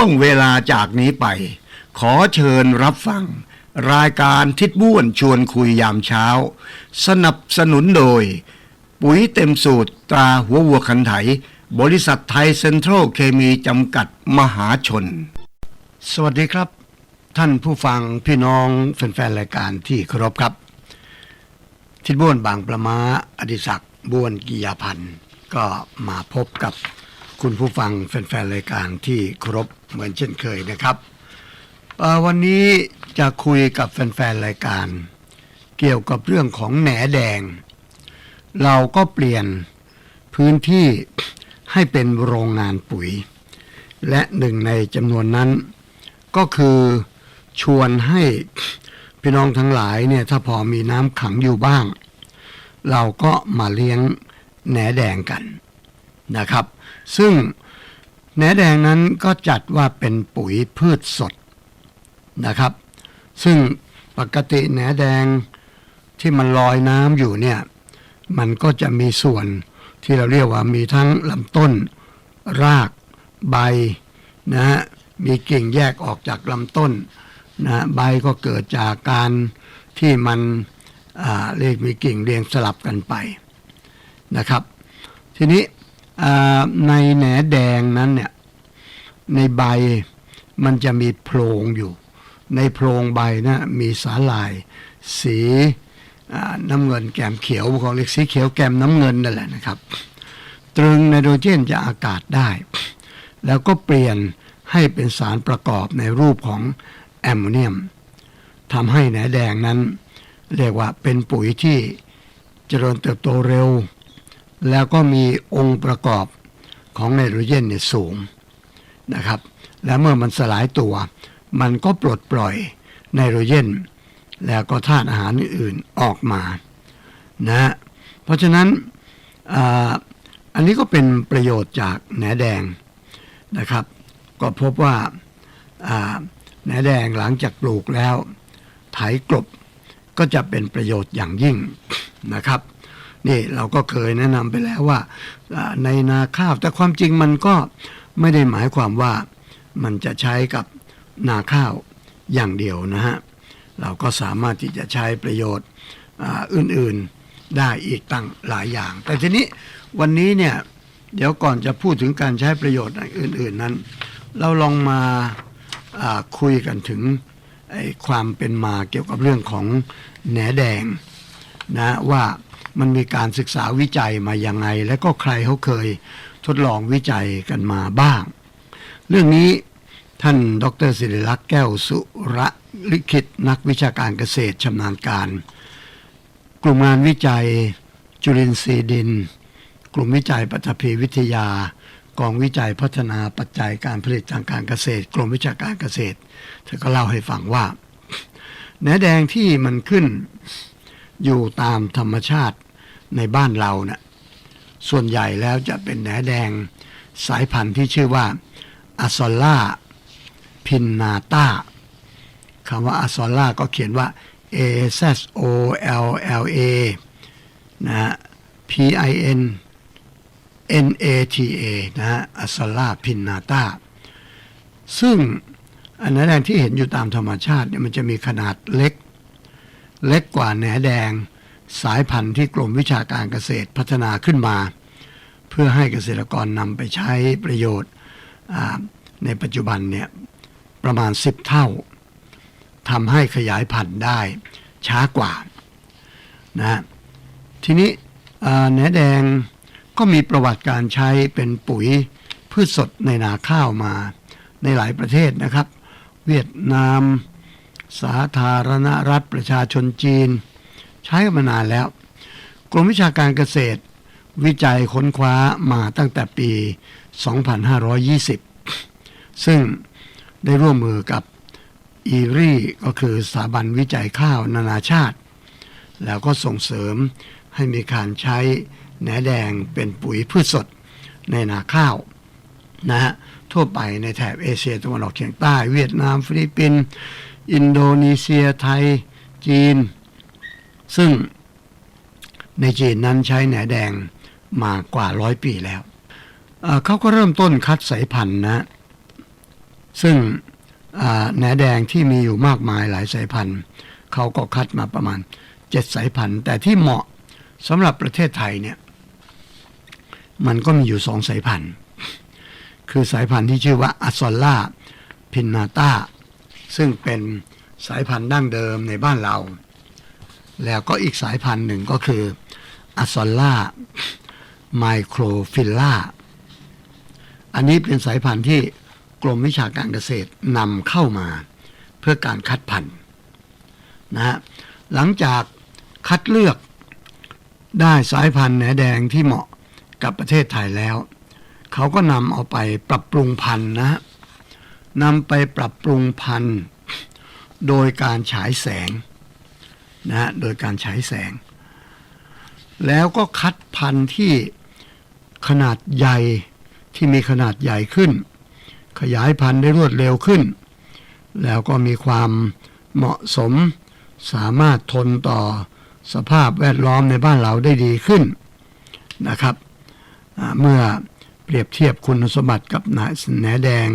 ช่วงเวลาจากนี้ไป ขอเชิญรับฟัง รายการทิศบ้วนชวนคุยยามเช้า สนับสนุนโดย ปุ๋ยเต็มสูตรตราหัววัวขันไถ บริษัทไทยเซ็นทรัลเคมีจำกัดมหาชน สวัสดีครับ ท่านผู้ฟังพี่น้องแฟนๆรายการที่เคารพครับ ทิดบ้วนบางประมาอดิศักดิ์บ้วนกิยาพันธ์ก็มาพบกับ คุณผู้ฟังแฟนๆ รายการที่เคารพเหมือนเช่นเคยนะครับ วันนี้จะคุยกับแฟนๆ รายการ เกี่ยวกับเรื่องของแหนแดง เราก็เปลี่ยนพื้นที่ให้เป็นโรงงานปุ๋ย และหนึ่งในจำนวนนั้น ก็คือชวนให้พี่น้องทั้งหลายเนี่ยถ้าพอมีน้ำขังอยู่บ้าง เราก็มาเลี้ยงแหนแดงกัน นะครับ ซึ่งแหนแดงนั้นก็จัดว่าเป็นปุ๋ยพืชสดนะครับ ซึ่งปกติแหนแดงที่มันลอยน้ำอยู่เนี่ย มันก็จะมีส่วนที่เราเรียกว่ามีทั้งลำต้น รากใบนะฮะมีกิ่งแยกออกจากลำต้นนะใบก็เกิดจากการที่มันเรียกมีกิ่งเรียงสลับกันไปนะครับ ทีนี้ ในแหนแดงนั้นเนี่ย ในใบมันจะมีโพรงอยู่ ในโพรงใบนะมีสาลาย สีน้ำเงินแกมเขียวของเรียกสีเขียวแกมน้ำเงินนั่นแหละนะครับ ตรึงไนโตรเจนจากอากาศได้ แล้วก็เปลี่ยนให้เป็นสารประกอบในรูปของแอมโมเนียมทำให้แหนแดงนั้น เรียกว่าเป็นปุ๋ยที่เจริญเติบโตเร็ว แล้วก็มีองค์ประกอบของไนโตรเจนเนี่ยสูงนะครับ และเมื่อมันสลายตัว มันก็ปลดปล่อยไนโตรเจนแล้วก็ธาตุอาหารอื่นๆออกมานะฮะเพราะฉะนั้นอ,อันนี้ก็เป็นประโยชน์จากแหนแดงนะครับ ก็พบว่าแหนแดงหลังจากปลูกแล้วไถกลบก็จะเป็นประโยชน์อย่างยิ่งนะครับ นี่เราก็เคยแนะนำไปแล้วว่าในนาข้าว แต่ความจริงมันก็ไม่ได้หมายความว่ามันจะใช้กับนาข้าวอย่างเดียวนะฮะเราก็สามารถที่จะใช้ประโยชน์อื่นๆได้อีกตั้งหลายอย่าง แต่ทีนี้วันนี้เนี่ยเดี๋ยวก่อนจะพูดถึงการใช้ประโยชน์อื่น ๆนั้น เราลองมาคุยกันถึงความเป็นมาเกี่ยวกับเรื่องของแหนแดงนะว่า มันมีการศึกษาวิจัยมายังไง และก็ใครเขาเคยทดลองวิจัยกันมาบ้าง เรื่องนี้ท่านดรศิริลักษ์แก้วสุระลิขิตนักวิชาการเกษตรชำนาญการ กลุ่มงานวิจัยจุลินทรีย์ดิน กลุ่มวิจัยปัตภีวิทยา กองวิจัยพัฒนาปัจจัยการผลิตทางการเกษตร กรมวิชาการเกษตรเธอก็เล่าให้ฟังว่าแหนแดงที่มันขึ้นอยู่ตามธรรมชาติ ในบ้านเราเนะ่ะส่วนใหญ่แล้วจะเป็นแหนแดงสายพันธุ์ที่ชื่อว่าอะซอล่าพินนาตาคำว่าอะซอล่าก็เขียนว่า A S O L L A นะ P I N N A T A นะฮะอะซอลล่าพินนาตาซึ่งอันแหนแดงที่เห็นอยู่ตามธรรมชาติเนี่ยมันจะมีขนาดเล็ก เล็กกว่าแหนแดง สายพันธุ์ที่กรมวิชาการเกษตรพัฒนาขึ้นมา เพื่อให้เกษตรกรนำไปใช้ประโยชน์ในปัจจุบันเนี่ยประมาณ 10 เท่าทำให้ขยายพันธุ์ได้ช้ากว่านะทีนี้แหนแดงก็มีประวัติการใช้เป็นปุ๋ยพืชสดในนาข้าวมาในหลายประเทศนะครับ เวียดนาม สาธารณรัฐประชาชนจีน ใช้มานานแล้ว กรมวิชาการเกษตร วิจัยค้นคว้ามาตั้งแต่ปี 2520 ซึ่งได้ร่วมมือกับอีรีก็คือสถาบันวิจัยข้าวนานาชาติ แล้วก็ส่งเสริมให้มีการใช้แหนแดงเป็นปุ๋ยพืชสดในนาข้าวนะฮะทั่วไปในแถบเอเชียตะวันออกเฉียงใต้ เวียดนาม ฟิลิปปินส์อินโดนีเซียไทย จีน ซึ่งในจีนนั้นใช้แหนแดงมากว่าร้อยปีแล้วเเขาก็เริ่มต้นคัดสายพันธุ์นะ ซึ่งแหนแดงที่มีอยู่มากมายหลายสายพันธุ์เขาก็คัดมาประมาณเจ็ดสายพันธุ์ แต่ที่เหมาะสำหรับประเทศไทยเนี่ย มันก็มีอยู่สองสายพันธุ์ คือสายพันธุ์ที่ชื่อว่าอัซอลล่าพินนาตาซึ่งเป็นสายพันธุ์ดั้งเดิมในบ้านเรา แล้วก็อีกสายพันธุ์หนึ่งก็คืออัซอลล่าไมโครฟิลล่าอันนี้เป็นสายพันธุ์ที่กรมวิชาการเกษตรนำเข้ามาเพื่อการคัดพันธุ์นะฮะหลังจากคัดเลือกได้สายพันธุ์แหนแดงที่เหมาะกับประเทศไทยแล้ว เขาก็นำเอาไปปรับปรุงพันธุ์นะนำไปปรับปรุงพันธุ์ โดยการฉายแสง นะฮะโดยการฉายแสง แล้วก็คัดพันธุ์ที่ขนาดใหญ่ที่มีขนาดใหญ่ขึ้น ขยายพันธุ์ได้รวดเร็วขึ้น แล้วก็มีความเหมาะสมสามารถทนต่อสภาพแวดล้อมในบ้านเราได้ดีขึ้นนะครับ เมื่อเปรียบเทียบคุณสมบัติกับหนาแหนแดง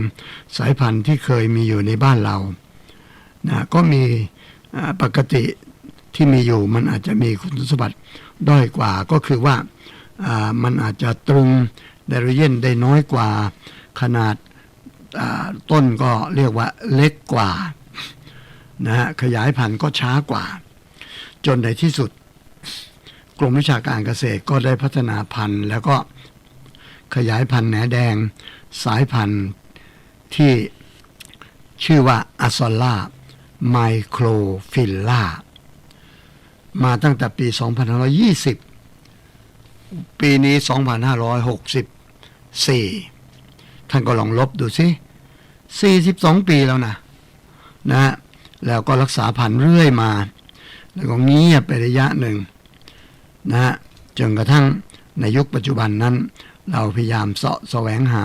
สายพันธุ์ที่เคยมีอยู่ในบ้านเรานะก็มีปกติ ที่มีอยู่มันอาจจะมีคุณสมบัติด้อยกว่าก็คือว่าามันอาจจะตรึงไดโรเจนได้น้อยกว่า ขนาดาต้นก็เรียกว่าเล็กกว่านะฮะขยายพันธุ์ก็ช้ากว่า จนในที่สุด กรมวิชาการเกษตรก็ได้พัฒนาพันธุ์ แล้วก็ขยายพันธุ์แหนแดงสายพันธุ์ที่ชื่อว่าอัซอลล่าไมโครฟิลล่า มาตั้งแต่ปี 2520 ปีนี้ 2564 ท่านก็ลองลบดูสิ42 ปีแล้วนะนะฮะแล้วก็รักษาพันเรื่อยมา แล้วก็เงียบไประยะหนึ่งนะฮะจนกระทั่งในยุคปัจจุบันนั้น เราพยายามเสาะแสวงหา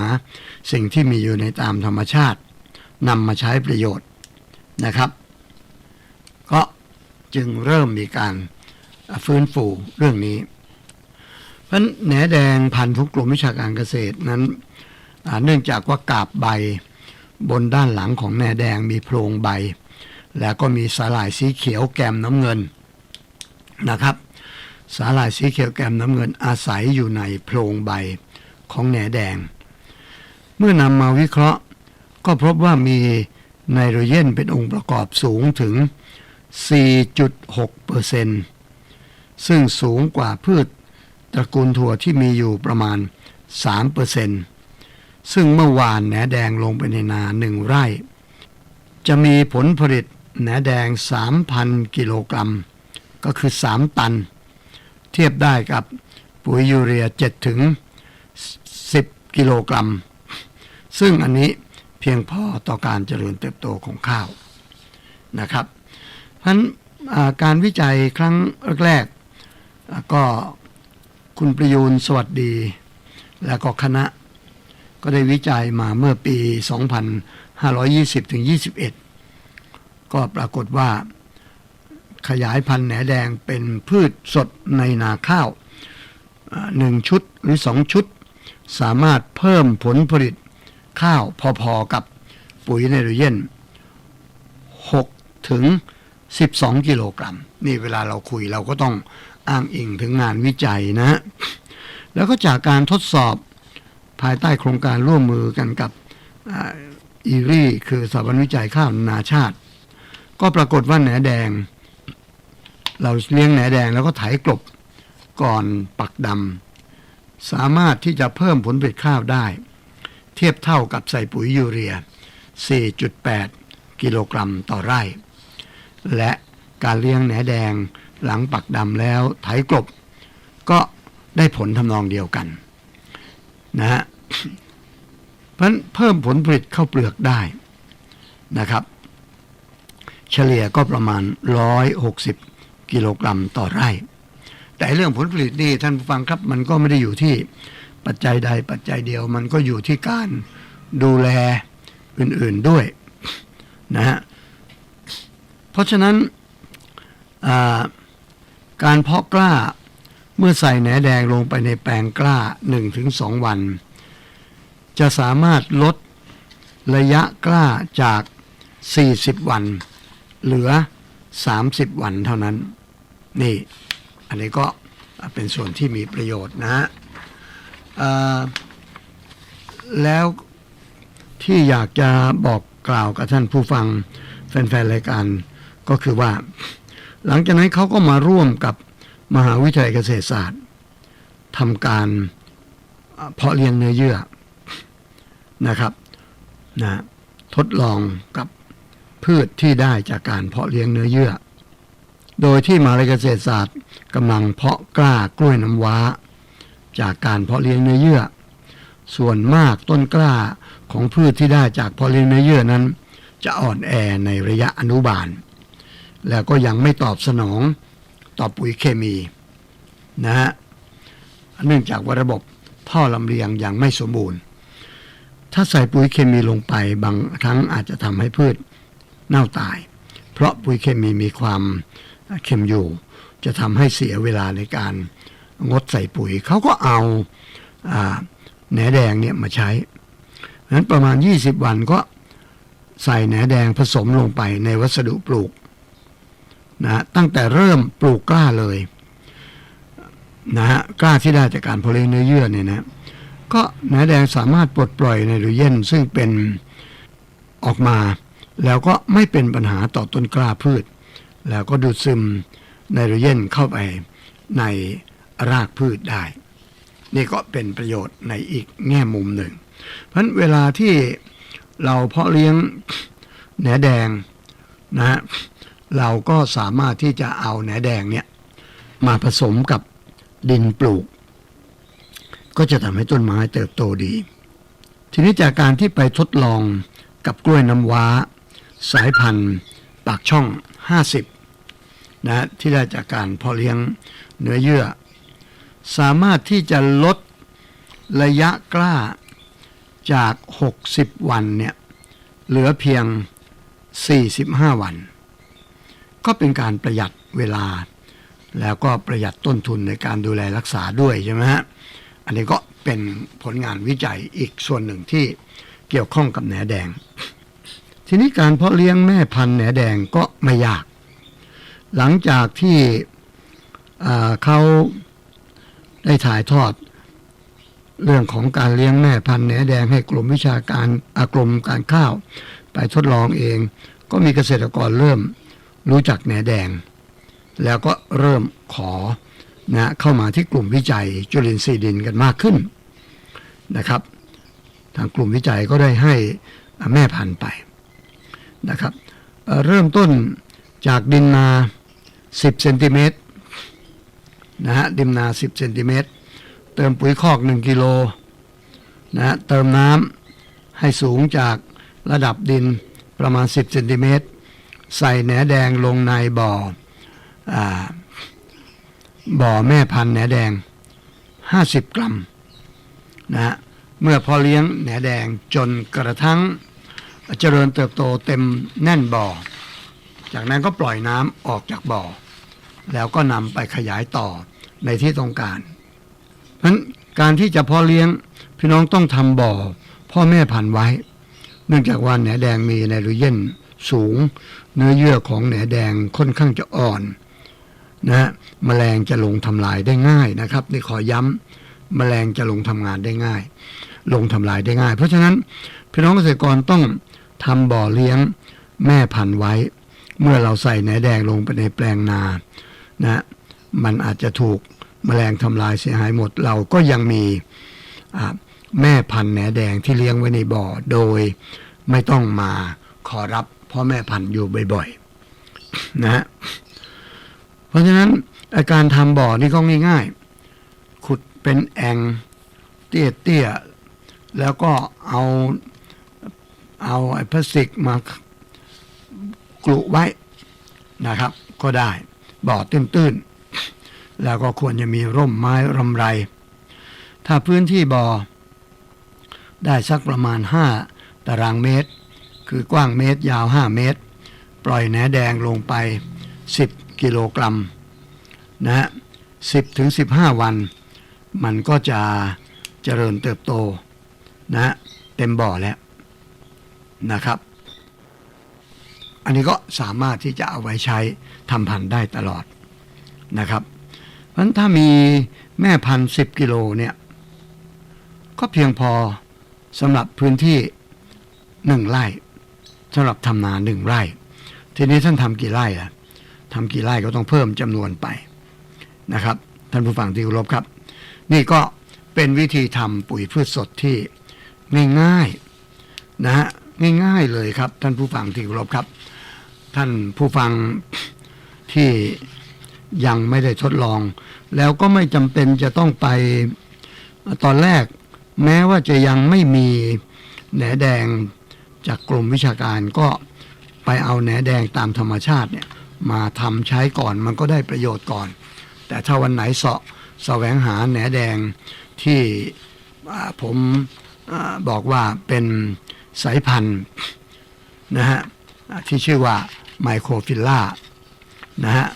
สิ่งที่มีอยู่ในตามธรรมชาตินำมาใช้ประโยชน์นะครับ ก็ จึงเริ่มมีการฟื้นฟูเรื่องนี้ เพราะแหนแดงพันธุ์ของกรมวิชาการเกษตรนั้นเนื่องจากว่ากาบใบบนด้านหลังของแหนแดงมีโพรงใบ แล้วก็มีสาหร่ายสีเขียวแกมน้ำเงินนะครับ สาหร่ายสีเขียวแกมน้ำเงินอาศัยอยู่ในโพรงใบของแหนแดง เมื่อนำมาวิเคราะห์ ก็พบว่ามีไนโตรเจนเป็นองค์ประกอบสูงถึง 4.6เปอร์เซนซึ่งสูงกว่าพืชตระกูลถั่วที่มีอยู่ประมาณ3เปอร์เซนซึ่งเมื่อวานแหนแดงลงไปในนาหนึ่งไร่ จะมีผลผลิตแหนแดง 3,000 กิโลกรัม ก็คือ 3 ตัน เทียบได้กับปุ๋ยยูเรีย7ถึง10 กิโลกรัม ซึ่งอันนี้เพียงพอต่อการเจริญเติบโตของข้าวนะครับ เพราะฉะนั้นการวิจัยครั้งแรกๆก็คุณประยูนสวัสดี แล้วก็คณะก็ได้วิจัยมาเมื่อปี 2520 ถึง 21 ก็ปรากฏว่าขยายพันธุ์แหนแดงเป็นพืชสดในนาข้าวหนึ่งชุดหรือสองชุด สามารถเพิ่มผลผลิตข้าวพอๆกับปุ๋ยไนโตรเจน6ถึง 12 กิโลกรัม นี่เวลาเราคุยเราก็ต้องอ้างอิงถึงงานวิจัยนะ แล้วก็จากการทดสอบภายใต้โครงการร่วมมือกันกับอีรี่คือสถาบันวิจัยข้าวนานาชาติ ก็ปรากฏว่าแหนแดง เราเลี้ยงแหนแดงแล้วก็ไถกลบก่อนปักดำสามารถที่จะเพิ่มผลผลิตข้าวได้ เทียบเท่ากับใส่ปุ๋ยยูเรีย 4.8 กิโลกรัมต่อไร่ และการเลี้ยงแหนแดงหลังปักดำแล้วไถกลบ ก็ได้ผลทำนองเดียวกันนะฮะเพราะเพิ่มผลผลิตข้าวเปลือกได้นะครับ เฉลี่ยก็ประมาณ 160 กิโลกรัมต่อไร่ แต่เรื่องผลผลิตนี่ท่านผู้ฟังครับ มันก็ไม่ได้อยู่ที่ปัจจัยใดปัจจัยเดียว มันก็อยู่ที่การดูแลอื่นๆด้วยนะฮะ ราะฉะนั้นาการเพาะกล้าเมื่อใส่แหนแดงลงไปในแปลงกล้า 1-2 วัน จะสามารถลดระยะกล้าจาก 40 วัน เหลือ 30 วันเท่านั้น นี่ อันนี้ก็เป็นส่วนที่มีประโยชน์นะฮะแล้วที่อยากจะบอกกล่าวกับท่านผู้ฟังแฟนๆรายการ ก็คือว่า หลังจากนั้นเขาก็มาร่วมกับมหาวิทยาลัยเกษตรศาสตร์ทำการเพาะเลี้ยงเนื้อเยื่อนะครับนะทดลองกับพืชที่ได้จากการเพาะเลี้ยงเนื้อเยื่อ โดยที่มหาวิทยาลัยเกษตรศาสตร์กำลังเพาะกล้ากล้วยน้ำว้า จากการเพาะเลี้ยงเนื้อเยื่อ ส่วนมากต้นกล้าของพืชที่ได้จากเพาะเลี้ยงเนื้อเยื่อนั้น จะอ่อนแอในระยะอนุบาล แล้วก็ยังไม่ตอบสนองต่อปุ๋ยเคมีนะฮะเนื่องจากว่าระบบท่อลำเลียงยังไม่สมบูรณ์ ถ้าใส่ปุ๋ยเคมีลงไปบางครั้งอาจจะทำให้พืชเน่าตาย เพราะปุ๋ยเคมีมีความเค็มอยู่ จะทำให้เสียเวลาในการงดใส่ปุ๋ย เขาก็เอาอแหนแดงเนี่ยมาใช้นั้นประมาณ 20 วันก็ใส่แหนแดงผสมลงไปในวัสดุปลูก นะตั้งแต่เริ่มปลูกกล้าเลยนะฮะกล้าที่ได้จากการเพาะเลี้ยงเนื้อเยื่อเนี่ยนะก็แหนแดงสามารถปลดปล่อยไนโตรเจนซึ่งเป็นออกมา แล้วก็ไม่เป็นปัญหาต่อต้นกล้าพืช แล้วก็ดูดซึมไนโตรเจนเข้าไปในรากพืชได้ นี่ก็เป็นประโยชน์ในอีกแง่มุมหนึ่ง เพราะเวลาที่เราเพาะเลี้ยงแหนแดงนะฮะ เราก็สามารถที่จะเอาแหนแดงเนี่ยมาผสมกับดินปลูก ก็จะทำให้ต้นไม้เติบโตดี ทีนี้จากการที่ไปทดลองกับกล้วยน้ำว้า สายพันธุ์ ปากช่อง 50 นะที่ได้จากการเพาะเลี้ยงเนื้อเยื่อ สามารถที่จะลดระยะกล้าจาก 60 วันเนี่ยเหลือเพียง 45 วัน ก็เป็นการประหยัดเวลา แล้วก็ประหยัดต้นทุนในการดูแลรักษาด้วยใช่ไหมฮะอันนี้ก็เป็นผลงานวิจัยอีกส่วนหนึ่งที่เกี่ยวข้องกับแหนแดง ทีนี้การเพาะเลี้ยงแม่พันธุ์แหนแดงก็ไม่ยาก หลังจากที่เขาได้ถ่ายทอดเรื่องของการเลี้ยงแม่พันธุ์แหนแดงให้กลุ่มวิชาการอากรมการข้าว ไปทดลองเอง ก็มีเกษตรกรเริ่ม รู้จักแหนแดง แล้วก็เริ่มขอนะเข้ามาที่กลุ่มวิจัยจุลินทรีย์ดินกันมากขึ้นนะครับ ทางกลุ่มวิจัยก็ได้ให้แม่พันธุ์ไปนะครับเเริ่มต้นจากดินนา 10เซนติเมตรนะฮะดินนา 10เซนติเมตรเติมปุ๋ยคอก 1กิโลนะฮะเติมน้ำให้สูงจากระดับดินประมาณ 10เซนติเมตร ใส่แหนแดงลงในบ่ออบ่อแม่พันธุ์แหนแดง 50 กรัมนะฮะเมื่อพอเลี้ยงแหนแดงจนกระทั่งเจริญเติบโตเต็มแน่นบ่อ จากนั้นก็ปล่อยน้ำออกจากบ่อ แล้วก็นำไปขยายต่อในที่ต้องการ เพราะฉะนั้นการที่จะพาะเลี้ยงพี่น้องต้องทำบ่อพ่อแม่พันธุ์ไว้ เนื่องจากว่าแหนแดงมีไนโตรเจนสูง เนื้อเยื่อของแหนแดงค่อนข้างจะอ่อนนะฮะแมลงจะลงทำลายได้ง่ายนะครับนี่ขอย้ำแมลงจะลงทำงานได้ง่าย ลงทำลายได้ง่าย เพราะฉะนั้นพี่น้องเกษตรกรต้องทำบ่อเลี้ยงแม่พันธุ์ไว้ เมื่อเราใส่แหนแดงลงไปในแปลงนานะมันอาจจะถูกแมลงทำลายเสียหายหมด เราก็ยังมีแม่พันธุ์แหนแดงที่เลี้ยงไว้ในบ่อโดยไม่ต้องมาขอรับ พ่อแม่พันธุ์อยู่บ่อยๆนะฮะเพราะฉะนั้นอาการทำบ่อนี่ก็ง่ายๆ ขุดเป็นแอ่งเตี้ยๆ แล้วก็เอาเอาไอ้พลาสติกมากลุไว้นะครับ ก็ได้บ่อตื้นๆ แล้วก็ควรจะมีร่มไม้รำไร ถ้าพื้นที่บ่อได้สักประมาณ 5 ตารางเมตร คือกว้างเมตรยาว 5 เมตร ปล่อยแหนแดงลงไป 10 กิโลกรัมนะฮะ10ถึง15 วัน มันก็จะเจริญเติบโตนะฮะเต็มบ่อแล้วนะครับ อันนี้ก็สามารถที่จะเอาไว้ใช้ทำพันธุ์ได้ตลอดนะครับ เพราะฉะนั้นถ้ามีแม่พันธุ์สิบกิโลเนี่ย ก็เพียงพอสำหรับพื้นที่หนึ่งไร่ สำหรับทำนาหนึ่งไร่ ทีนี้ท่านทำกี่ไร่ล่ะทำกี่ไร่ก็ต้องเพิ่มจำนวนไปนะครับ ท่านผู้ฟังที่เคารพครับ นี่ก็เป็นวิธีทำปุ๋ยพืชสดที่ง่ายๆนะฮะง่ายๆเลยครับ ท่านผู้ฟังที่เคารพครับ ท่านผู้ฟังที่ยังไม่ได้ทดลอง แล้วก็ไม่จำเป็นจะต้องไปตอนแรก แม้ว่าจะยังไม่มีแหนแดง จากกรมวิชาการก็ไปเอาแหนแดงตามธรรมชาติเนี่ยมาทำใช้ก่อนมันก็ได้ประโยชน์ก่อน แต่ถ้าวันไหนเสาะแสวงหาแหนแดงที่ผมอบอกว่าเป็นสายพันธุ์นะฮะที่ชื่อว่าไมโครฟิลล่านะฮะ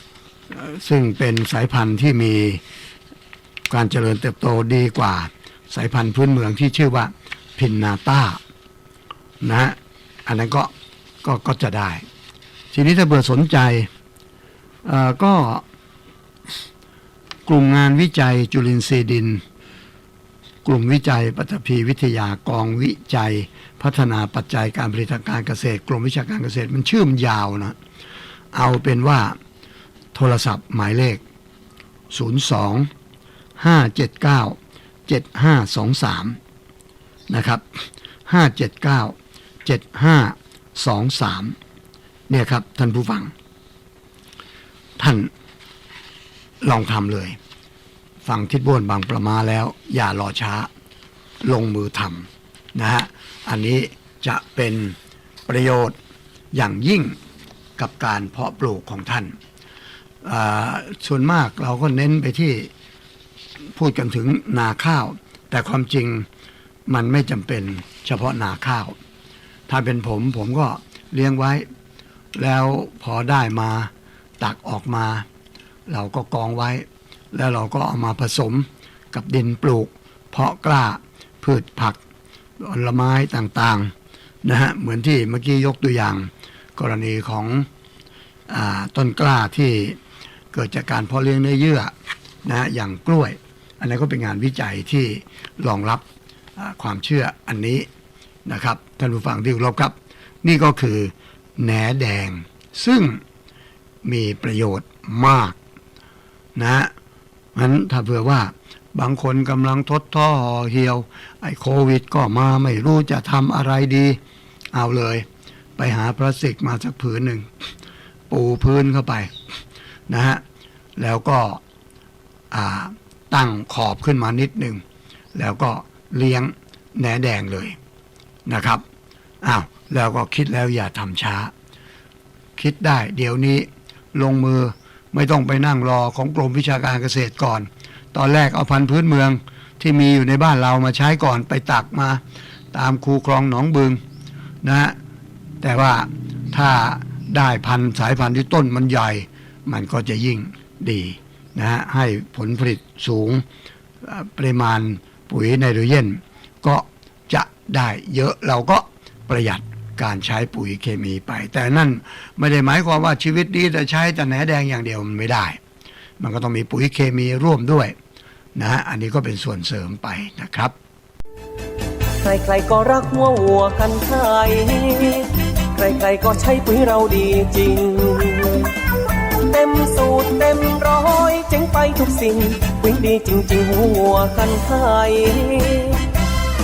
ซึ่งเป็นสายพันธุ์ที่มีการเจริญเติบโตดีกว่าสายพันธุ์พื้นเมืองที่ชื่อว่าพินนาต้านะฮะ อันนั้นก็ก็ก็จะได้ ทีนี้ถ้าเบื่อสนใจก็กลุ่มงานวิจัยจุลินทรีย์ดิน กลุ่มวิจัยปฐพีวิทยากองวิจัย พัฒนาปัจจัยการผลิตทางการเกษตรกรมวิชาการเกษตรมันชื่อมนยาวนะเอาเป็นว่าโทรศัพท์หมายเลข 02 579 7523 นะครับ 579 7523 เนี่ยครับ ท่านผู้ฟัง ท่านลองทำเลย ฟังทิศบ้วนบางประมาแล้ว อย่ารอช้า ลงมือทำนะฮะ อันนี้จะเป็นประโยชน์อย่างยิ่งกับการเพาะปลูกของท่าน ส่วนมากเราก็เน้นไปที่พูดกันถึงนาข้าว แต่ความจริงมันไม่จำเป็นเฉพาะนาข้าว ถ้าเป็นผมผมก็เลี้ยงไว้ แล้วพอได้มาตักออกมา เราก็กองไว้ แล้วเราก็เอามาผสมกับดินปลูก เพาะกล้าพืชผักผลไม้ต่างๆนะฮะเหมือนที่เมื่อกี้ยกตัวอย่าง กรณีของอต้นกล้าที่เกิดจากการเพาะเลี้ยงเนื้อเยื่อนะอย่างกล้วย อันนี้นก็เป็นงานวิจัยที่รองรับความเชื่ออันนี้ นะครับท่านผู้ฟังที่เคารพครับ นี่ก็คือแหนแดง ซึ่งมีประโยชน์มากนะฮะนั้นถ้าเผื่อว่าบางคนกำลังทดท่อหอเหี่ยว ไอ้โควิดก็มาไม่รู้จะทำอะไรดี เอาเลย ไปหาพลาสติกมาสักผืนหนึ่ง ปูพื้นเข้าไปนะฮะแล้วก็ตั้งขอบขึ้นมานิดหนึ่ง แล้วก็เลี้ยงแหนแดงเลย นะครับอ้าวแล้วก็คิดแล้วอย่าทำช้า คิดได้เดี๋ยวนี้ลงมือไม่ต้องไปนั่งรอของกรมวิชาการเกษตรก่อน ตอนแรกเอาพันธุ์พื้นเมืองที่มีอยู่ในบ้านเรามาใช้ก่อนไปตักมา ตามคูคลองหนองบึงนะฮะแต่ว่าถ้าได้พันธุ์สายพันธุ์ที่ต้นมันใหญ่ มันก็จะยิ่งดีนะฮะให้ผลผลิตสูงปริมาณปุ๋ยไนโตรเจนก็ ได้เยอะเราก็ประหยัดการใช้ปุ๋ยเคมีไป แต่นั่นไม่ได้หมายความว่าชีวิตนี้จะใช้แต่แหนแดงอย่างเดียวมันไม่ได้ มันก็ต้องมีปุ๋ยเคมีร่วมด้วยนะฮะอันนี้ก็เป็นส่วนเสริมไปนะครับใครๆก็รักหัววัวกันไทยใครๆก็ใช้ปุ๋ยเราดีจริง เต็มสูตรเต็มร้อยเจ๋งไปทุกสิ่งปุ๋ยดีจริง ๆ หัววัวกันไทย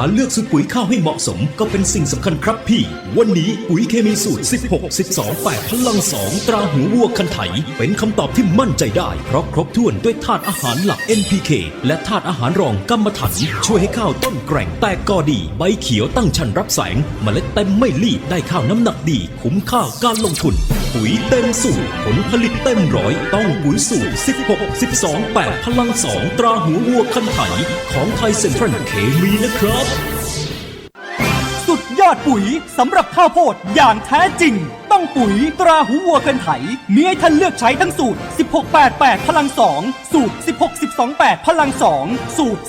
การเลือกซื้อปุ๋ยข้าวให้เหมาะสมก็เป็นสิ่งสำคัญครับพี่ วันนี้ปุ๋ยเคมีสูตร 16 12 8พลัง 2 ตราหัววัวคันไถ เป็นคำตอบที่มั่นใจได้ เพราะครบถ้วนด้วยธาตุอาหารหลัก NPK และธาตุอาหารรองกัมมันถัน ช่วยให้ข้าวต้นแกร่งแตกกอดี ใบเขียวตั้งชันรับแสงเมล็ดเต็มไม่รีบได้ข้าวน้ำหนักดี คุ้มค่าการลงทุน ปุ๋ยเต็มสูตรผลผลิตเต็มร้อยต้องปุ๋ยสูตร 16 12 8พลัง 2 ตราหัววัวคันไถ ของไทยเซ็นทรัลเคมีนะครับสุดยอดปุ๋ยสำหรับข้าวโพดอย่างแท้จริง ต้องปุ๋ยตราหูวัวกันไถ มีให้ท่านเลือกใช้ทั้งสูตร 1688 พลัง 2 สูตร 16228 พลัง 2 สูตร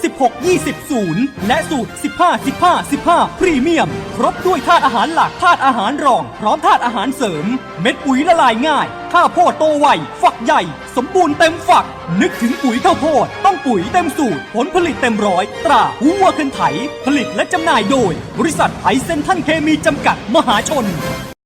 16200 และสูตร 15 15 15 พรีเมียม ครบด้วยธาตุอาหารหลักธาตุอาหารรอง พร้อมธาตุอาหารเสริม เม็ดปุ๋ยละลายง่ายข้าวโพดโตไวฝักใหญ่ สมบูรณ์เต็มฝัก นึกถึงปุ๋ยข้าวโพด ต้องปุ๋ยเต็มสูตร ผลผลิตเต็มร้อย ตราหูวัวคันไถ ผลิตและจำหน่ายโดย บริษัทไทยเซนทันเคมีจำกัดมหาชน